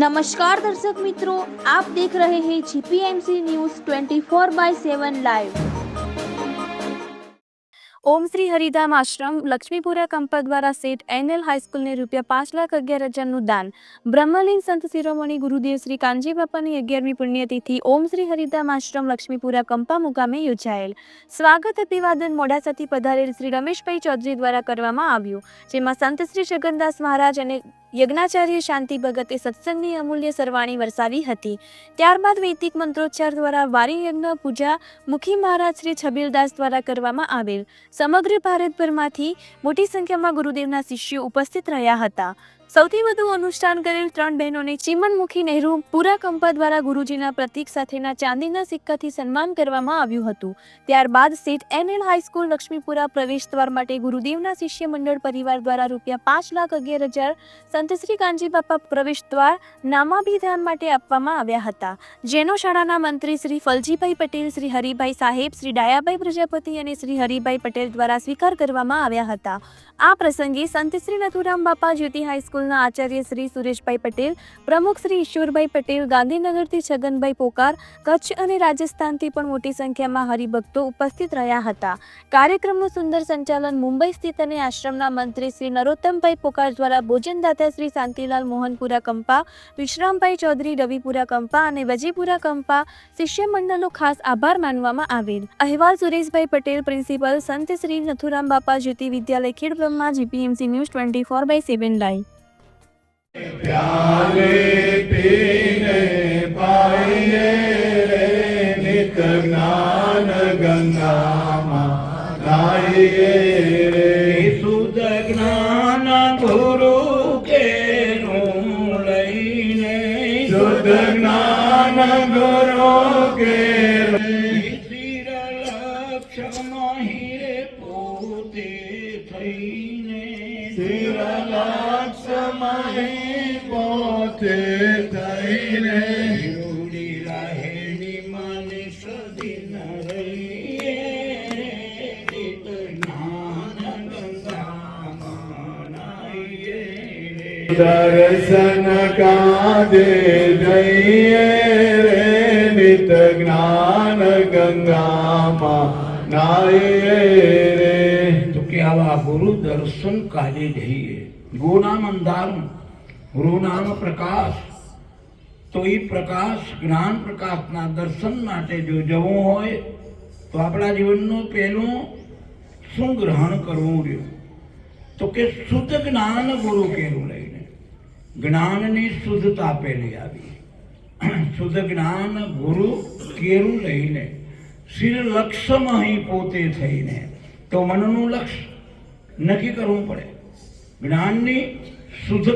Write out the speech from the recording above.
નમસ્કાર દર્શક મિત્રો, આપ દેખ રહે હે GPMC news 24 by 7 live Om Shri Haridham Ashram, Laxmipura Kampa દ્વારા સેઠ એનએલ હાઈસ્કૂલને રૂપિયા પાંચ લાખ અગિયાર હજારનું દાન. બ્રહ્મલીન સંત શિરોમણી ગુરુદેવ શ્રી કાનજી બાપાની અગિયારમી પુણ્યતિથિ ઓમ શ્રી હરિધામ આશ્રમ, લક્ષ્મીપુરા કંપા મુકામે યોજાયેલ. સ્વાગત અભિવાદન મોડાસાથી પધારેલ શ્રી રમેશભાઈ ચૌધરી દ્વારા કરવામાં આવ્યું, જેમાં સંત શ્રી જગનદાસ મહારાજ અને યજ્ઞાચાર્ય શાંતિ ભગતે સત્સંગની અમૂલ્ય સરવાણી વરસાવી હતી. ત્યારબાદ વૈદિક મંત્રોચ્ચાર દ્વારા વારી યજ્ઞ પૂજા મુખી મહારાજ શ્રી છબીલદાસ દ્વારા કરવામાં આવેલ. સમગ્ર ભારતભરમાંથી મોટી સંખ્યામાં ગુરુદેવના શિષ્યો ઉપસ્થિત રહ્યા હતા. સૌથી વધુ અનુષ્ઠાન કરેલ ત્રણ બહેનોને ચિમનમુખી નહેરુ પૂરા કંપા દ્વારા ગુરુજીના પ્રતીક સાથેના ચાંદીના સિક્કાથી સન્માન કરવામાં આવ્યું હતું. ત્યારબાદ સેટ એનએલ હાઈસ્કૂલ લક્ષ્મીપુરા પ્રવેશ દ્વાર માટે ગુરુદેવના શિષ્ય મંડળ પરિવાર દ્વારા રૂપિયા પાંચ લાખ અગિયાર હજાર સંત શ્રી કાનજી બાપા પ્રવેશ દ્વાર નામાભિધાન માટે આપવામાં આવ્યા હતા. જેનો શાળાના મંત્રી શ્રી ફલજીભાઈ પટેલ, શ્રી હરિભાઈ સાહેબ, શ્રી ડાયાભાઈ પ્રજાપતિ અને શ્રી હરિભાઈ પટેલ દ્વારા સ્વીકાર કરવામાં આવ્યા હતા. આ પ્રસંગે સંત શ્રી નથુરામ બાપા જ્યોતિ હાઈસ્કૂલના આચાર્ય શ્રી સુરેશભાઈ પટેલ, પ્રમુખ શ્રી ઈશ્વરભાઈ પટેલ, ગાંધીનગરથી છગનભાઈ પોકાર, કચ્છ અને રાજસ્થાનથી પણ મોટી સંખ્યામાં હરિભક્તો ઉપસ્થિત રહ્યા હતા. કાર્યક્રમનું સુંદર સંચાલન મુંબઈ સ્થિત અને આશ્રમના મંત્રી શ્રી નરોત્તમભાઈ પોકાર દ્વારા ભોજનદાતા શ્રી શાંતિલાલ મોહનપુરા કંપા, વિશ્રામભાઈ ચૌધરી રવિપુરા કંપા અને વજીપુરા કંપા શિષ્ય મંડળનો ખાસ આભાર માનવામાં આવેલ. અહેવાલ સુરેશભાઈ પટેલ, પ્રિન્સિપલ સંત Shri Nathuram Bapa Jyoti Vidyalaya, Khed Brahma, GPMC news twenty four by seven live. રે નિત જ્ઞાન ગંગામાં નાઈએ રે શુદ્ધ જ્ઞાન ગુરુ કેનું લઈને શુદ્ધ જ્ઞાન ગુરુ કે સ્થિર લક્ષમાં હિરે પોતે થઈને શિર લક્ષમહી પોતે થઈને ઉડી રહેણી મને ગંગામાં નાહીએ દર્શન કાદે જઈએ રે નિત જ્ઞાન ગંગામાં નાયે રે. તો કે આવા ગુરુ દર્શન કાજે જઈએ. ગો અંધારું. ગુરુ નામ પ્રકાશ. તો એ પ્રકાશ, જ્ઞાન પ્રકાશના દર્શન માટે જો જવું હોય, તો આપણા જીવનનું પહેલું શું ગ્રહણ કરવું રહ્યું? તો કે શુદ્ધ જ્ઞાન ગુરુ કેરું લઈને? જ્ઞાનની શુદ્ધતા પહેલી આવી. શુદ્ધ જ્ઞાન ગુરુ કેરું લઈને? શિર લક્ષ્યમાં પોતે થઈને. તો મનનું લક્ષ્ય નક્કી કરવું પડે. જ્ઞાનની શુદ્ધ